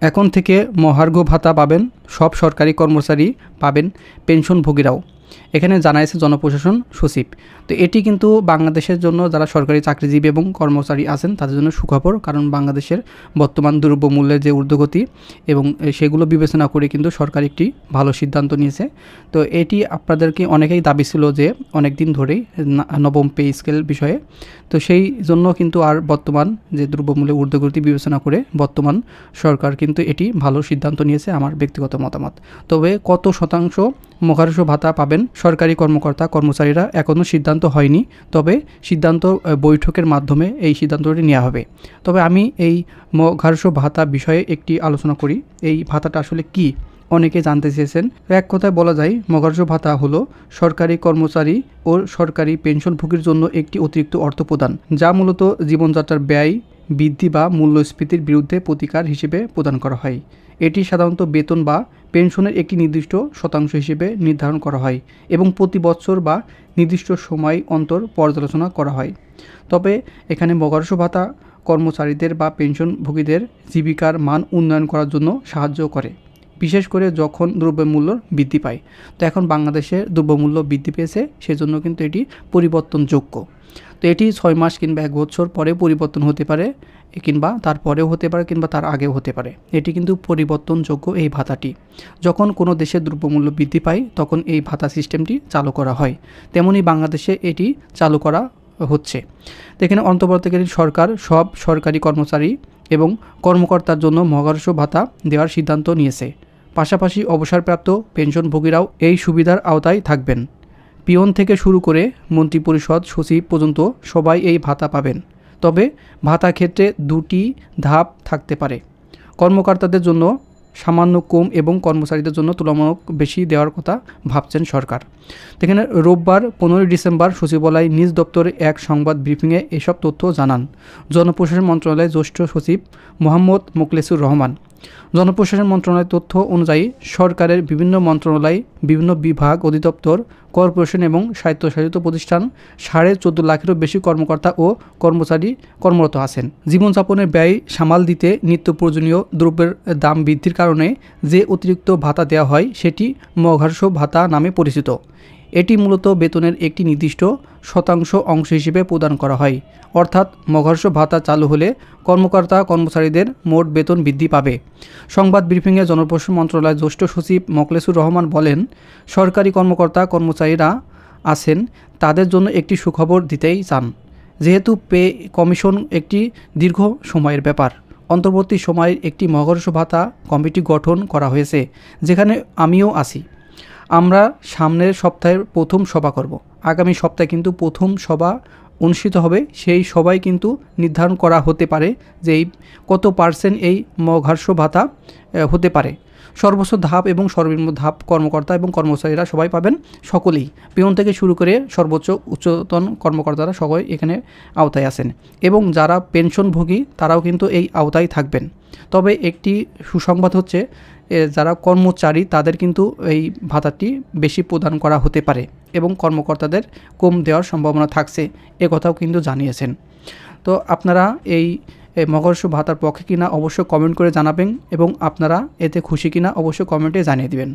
এখন থেকে মহার্ঘ ভাতা পাবেন সব সরকারি কর্মচারী পাবেন পেনশনভোগীরাও। এখানে জানাইছে জনপ্রশাসন সচিব। তো এটি কিন্তু বাংলাদেশের জন্য যারা সরকারি চাকরিজীবী এবং কর্মচারী আছেন, তাদের জন্য সুখবর। কারণ বাংলাদেশের বর্তমান দ্রব্যমূল্যের যে ঊর্ধ্বগতি এবং সেগুলো বিবেচনা করে কিন্তু সরকার একটি ভালো সিদ্ধান্ত নিয়েছে। তো এটি আপনাদেরকে অনেকেই দাবি ছিল যে অনেক দিন ধরেই নবম পে স্কেল বিষয়ে। তো সেই জন্য কিন্তু আর বর্তমান যে দ্রব্যমূল্যের ঊর্ধ্বগতি বিবেচনা করে বর্তমান সরকার কিন্তু এটি ভালো সিদ্ধান্ত নিয়েছে আমার ব্যক্তিগত মতামত। তবে কত শতাংশ মহারস ভাতা পাবেন সরকারি কর্মকর্তা, কর্মচারীরা এখনও সিদ্ধান্ত হয়নি, তবে সিদ্ধান্ত বৈঠকের মাধ্যমে এই সিদ্ধান্তটি নেওয়া হবে। তবে আমি এই মহারস ভাতা বিষয়ে একটি আলোচনা করি। এই ভাতাটা আসলে কি? অনেকে জানতে চেয়েছেন। এক কথায় বলা যায়, মহার্ঘ ভাতা হলো সরকারি কর্মচারী ও সরকারি পেনশনভোগীর জন্য একটি অতিরিক্ত অর্থ প্রদান, যা মূলত জীবনযাত্রার ব্যয়, বৃদ্ধি বা মূল্যস্ফীতির বিরুদ্ধে প্রতিকার হিসেবে প্রদান করা হয়। এটি সাধারণত বেতন বা পেনশনের একটি নির্দিষ্ট শতাংশ হিসেবে নির্ধারণ করা হয় এবং প্রতি বছর বা নির্দিষ্ট সময় অন্তর পর্যালোচনা করা হয়। তবে এখানে মহার্ঘ ভাতা কর্মচারীদের বা পেনশনভোগীদের জীবিকার মান উন্নয়ন করার জন্য সাহায্য করে। বিশেষ করে যখন দ্রব্যমূল্য বৃদ্ধি পায়। তো এখন বাংলাদেশে দ্রব্যমূল্য বৃদ্ধি পেয়েছে, সেজন্য কিন্তু এটি পরিবর্তনযোগ্য। তো এটি ছয় মাস কিংবা এক বছর পরে পরিবর্তন হতে পারে, কিংবা তারপরেও হতে পারে, কিংবা তার আগেও হতে পারে। এটি কিন্তু পরিবর্তনযোগ্য এই ভাতাটি। যখন কোনো দেশের দ্রব্যমূল্য বৃদ্ধি পায়, তখন এই ভাতা সিস্টেমটি চালু করা হয়। তেমনি বাংলাদেশে এটি চালু করা হচ্ছে। এখানে অন্তর্বর্তীকালীন সরকার সব সরকারি কর্মচারী এবং কর্মকর্তার জন্য মহাকর্ষ ভাতা দেওয়ার সিদ্ধান্ত নিয়েছে। পাশাপাশি অবসরপ্রাপ্ত পেনশনভোগীরাও এই সুবিধার আওতায় থাকবেন। পিয়ন থেকে শুরু করে মন্ত্রিপরিষদ সচিব পর্যন্ত সবাই এই ভাতা পাবেন। তবে ভাতা ক্ষেত্রে দুটি ধাপ থাকতে পারে। কর্মকর্তাদের জন্য সামান্য কম এবং কর্মচারীদের জন্য তুলনামূলক বেশি দেওয়ার কথা ভাবছেন সরকার। এখানে রোববার পনেরোই ডিসেম্বর সচিবালয় নিজ দপ্তরে এক সংবাদ ব্রিফিংয়ে এসব তথ্য জানান। জনপ্রশাসন মন্ত্রণালয়ের জ্যেষ্ঠ সচিব মোহাম্মদ মোকলেসুর রহমান। জনপ্রশাসন মন্ত্রণালয়ের তথ্য অনুযায়ী সরকারের বিভিন্ন মন্ত্রণালয়, বিভিন্ন বিভাগ অধিদপ্তর, কর্পোরেশন এবং স্বায়ত্তশাসিত প্রতিষ্ঠান সাড়ে চোদ্দ লাখেরও বেশি কর্মকর্তা ও কর্মচারী কর্মরত আছেন। জীবনযাপনের ব্যয় সামাল দিতে নিত্য প্রয়োজনীয় দ্রব্যের দাম বৃদ্ধির কারণে যে অতিরিক্ত ভাতা দেওয়া হয় সেটি মঘার্ষ ভাতা নামে পরিচিত। এটি মূলত বেতনের একটি নির্দিষ্ট শতাংশ অংশ হিসেবে প্রদান করা হয়। অর্থাৎ মঘর্ষ ভাতা চালু হলে কর্মকর্তা কর্মচারীদের মোট বেতন বৃদ্ধি পাবে। সংবাদ ব্রিফিংয়ে জনপ্রশাসন মন্ত্রণালয়ের জ্যেষ্ঠ সচিব মকলেসুর রহমান বলেন, সরকারি কর্মকর্তা কর্মচারীরা আছেন, তাদের জন্য একটি সুখবর দিতেই চান। যেহেতু পে কমিশন একটি দীর্ঘ সময়ের ব্যাপার, অন্তর্বর্তী সময়ের একটি মহাকর্ষ ভাতা কমিটি গঠন করা হয়েছে, যেখানে আমিও আছি। আমরা সামনের সপ্তাহের প্রথম সভা করব। আগামী সপ্তাহে কিন্তু প্রথম সভা অনুষ্ঠিত হবে। সেই সবাই কিন্তু নির্ধারণ করা হতে পারে যে এই কত পার্সেন্ট এই মহাঘর্ষ ভাতা হতে পারে। সর্বোচ্চ ধাপ এবং সর্বনিম্ন ধাপ কর্মকর্তা এবং কর্মচারীরা সবাই পাবেন সকলেই। পিয়ন থেকে শুরু করে সর্বোচ্চ উচ্চতন কর্মকর্তারা সবাই এখানে আওতায় আছেন এবং যারা পেনশনভোগী তারাও কিন্তু এই আওতায় থাকবেন। তবে একটি সুসংবাদ হচ্ছে যারা কর্মচারী তাদের কিন্তু এই ভাতাটি বেশি প্রদান করা হতে পারে এবং কর্মকর্তাদের কম দেওয়ার সম্ভাবনা থাকছে, এ কথাও কিন্তু জানিয়েছেন। তো আপনারা এই এই মগর্ষ ভাতার পক্ষে কিনা অবশ্যই কমেন্ট করে জানাবেন এবং আপনারা এতে খুশি কিনা অবশ্যই কমেন্টে জানিয়ে দিবেন।